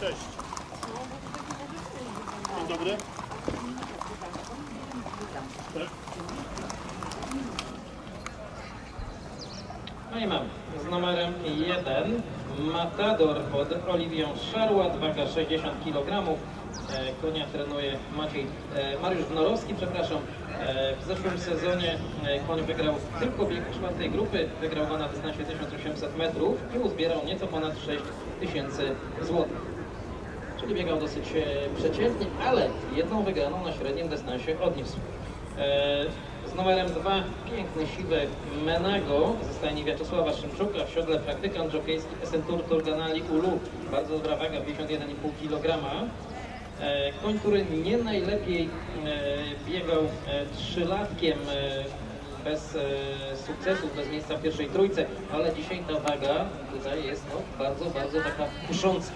Cześć. Dzień dobry. Tak. No i mamy z numerem 1 Matador pod Oliwią Szarła, waga 60 kg. E, konia trenuje Maciej, e, Mariusz Wnorowski, przepraszam. E, w zeszłym sezonie koń wygrał tylko bieg czwartej grupy, wygrał go na dystansie 1800 metrów i uzbierał nieco ponad 6000 złotych. Czyli biegał dosyć e, przeciętnie, ale jedną wygraną na średnim dystansie odniósł. E, z numerem 2 piękny siwy Menago ze stajni Wiaczesława Szymczuka w siodle praktykant żokejski Esentur Turganali Ulu. Bardzo dobra waga, 51,5 kg. E, który nie najlepiej biegał trzylatkiem bez sukcesów, bez miejsca w pierwszej trójce, ale dzisiaj ta waga tutaj jest no, bardzo, bardzo taka kusząca.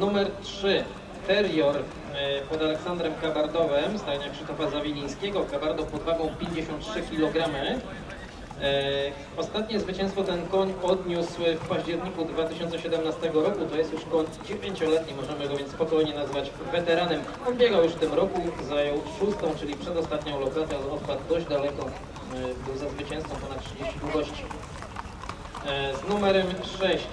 Numer 3. Terrior e, pod Aleksandrem Kabardowem, stajnia Krzysztofa Zawilińskiego. Kabardo pod wagą 53 kg. E, Ostatnie zwycięstwo ten koń odniósł w październiku 2017 roku. To jest już koń 9-letni, możemy go więc spokojnie nazwać weteranem. On biegał już w tym roku, zajął szóstą, czyli przedostatnią lokatę, ale odpadł dość daleko. E, Był za zwycięzcą ponad 30 długości. Z numerem 6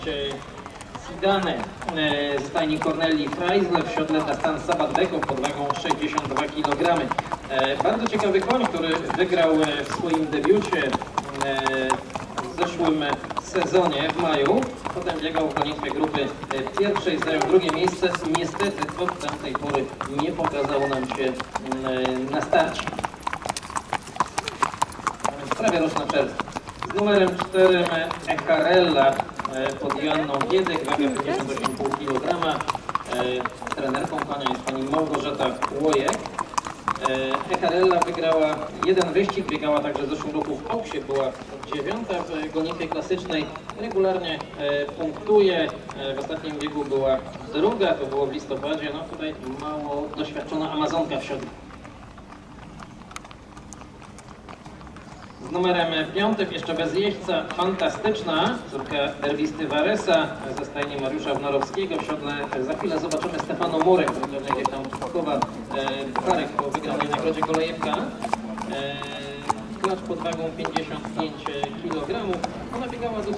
Sidane e, z stajni Corneli Freisler w siodle Dastan Sabatbeko pod wagą 62 kg. E, Bardzo ciekawy koń, który wygrał e, w swoim debiucie w zeszłym sezonie w maju. Potem biegał w gonitwie grupy pierwszej, zajął drugie miejsce. Niestety od tamtej pory nie pokazał nam się mm, na starcie. Prawie roczna przerwa. Z numerem 4 Ekarella e, pod Joanną Biedek, waga 58,5 kg. E, Trenerką konia jest pani Małgorzata Łojek. E, Ekarella wygrała jeden wyścig, biegała także w zeszłym roku w Auksie, była dziewiąta w gonitwie klasycznej, regularnie e, punktuje, e, w ostatnim biegu była druga, to było w listopadzie, no tutaj mało doświadczona Amazonka w siodle. Z numerem piątym, jeszcze bez jeźdźca, fantastyczna córka derbisty Waresa ze stajni Mariusza Wnorowskiego. W siodle za chwilę zobaczymy Stefano Murek, który gdzieś tam chowa e, parek po wygranej nagrodzie Kolejewka. E, klacz pod wagą 55 kg. Ona biegała dosyć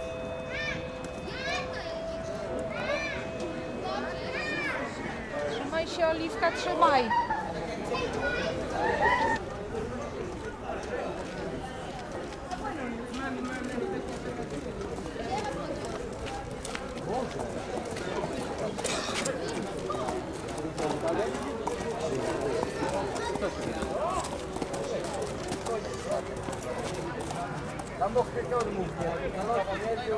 się, Oliwka, trzymaj. sobie też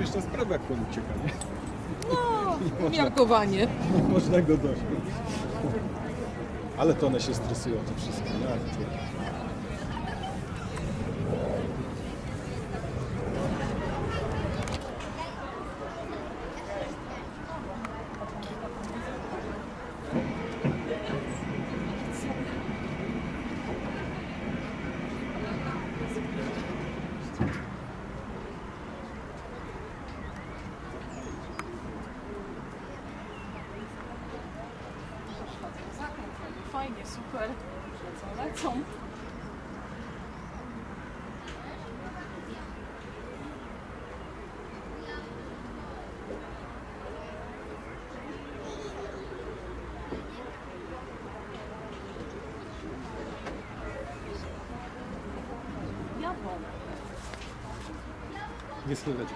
śmieszna sprawa, jak on ucieka, nie? No, umiarkowanie. Można go dość. Ale to one się stresują, to wszystko. Jak to? Fajnie, super. Lecą, lecą. Nie słychać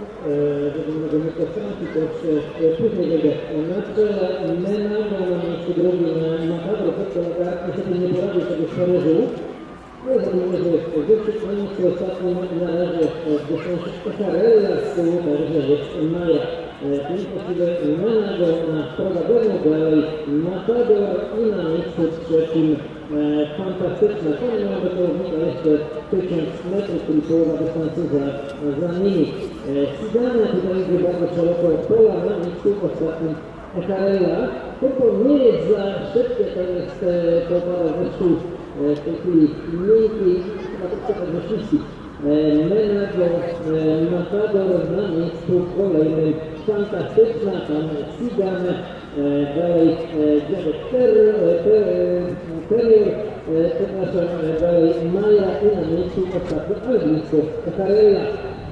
komunikacji. Będziemy mikrofonu, też później będzie Nadal Mena, na miejscu drugim Matador, kolega niestety nie poradził sobie z Paryżu. No i zrobimy, że wyższy koniec ostatni na razie dystansie Takarella, z tyłu także jest Maja. Tym właściwie Mena go prowadzony dalej Matador i na miejscu trzecim e, fantastyczna. Tam miała do połownika jeszcze 1000 metrów, czyli połowa dystansu za, za nimi. Sidana tutaj idzie bardzo szeroko pola na miejscu ostatnim Ekarella. Tempo nie jest za szybkie, to jest e, to pada zresztą e, w tej chwili chyba troszkę podnośnicy. Menago e, Matador na miejscu kolejnym. Fantastyczna, tam Sidan, e, dalej e, e, Ter- Terrier, e, przepraszam, e, dalej Maja i na miejscu ostatnio Albińsko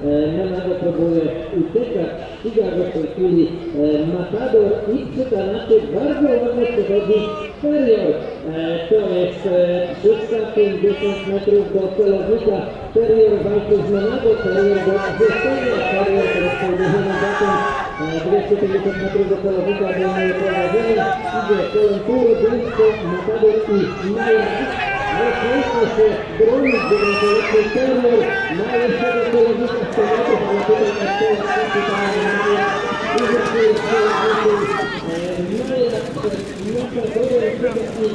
Ekarella. Menago próbuje uciekać, ściga go w tej chwili e, Matador i przy kanacie bardzo ładnie przechodzi Terrier. E, To jest e, 350 metrów do celownika. Terrier walczy z Menago, Terrier do zestawienia. Terrier teraz podejrzany za tym e, 250 metrów do celownika, będzie prowadzenie. Idzie tury, blisko Matador i Maja. Pięknie się broni, dziewięcioletni Terrier. Ma jeszcze do 100 metrów, ale tutaj na to jest tutaj Maja. Idzie tu jeszcze Maja, Matador, jak się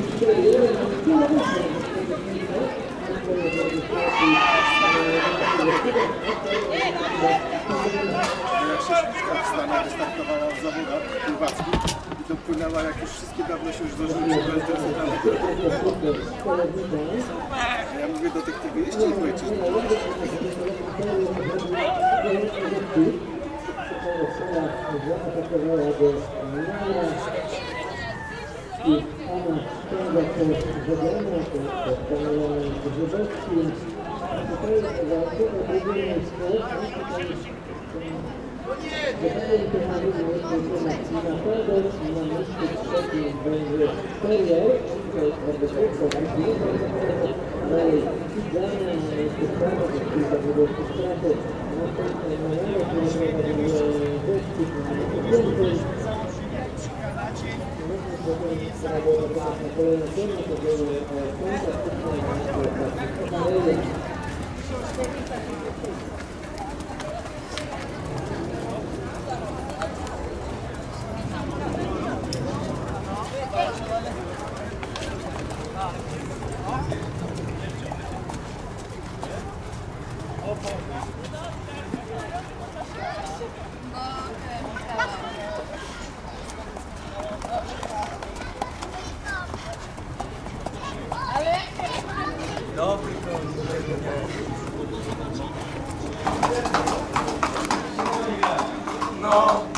Śliczka w Stanach wystartowała w zawodach pływackich dopłynęła, jak już wszystkie dawno się już zdążyły przebrać do. A ja mówię do tych, ty wyjeźdźcie ich ojczyzny. i ściąga to zadania, to pomylone No,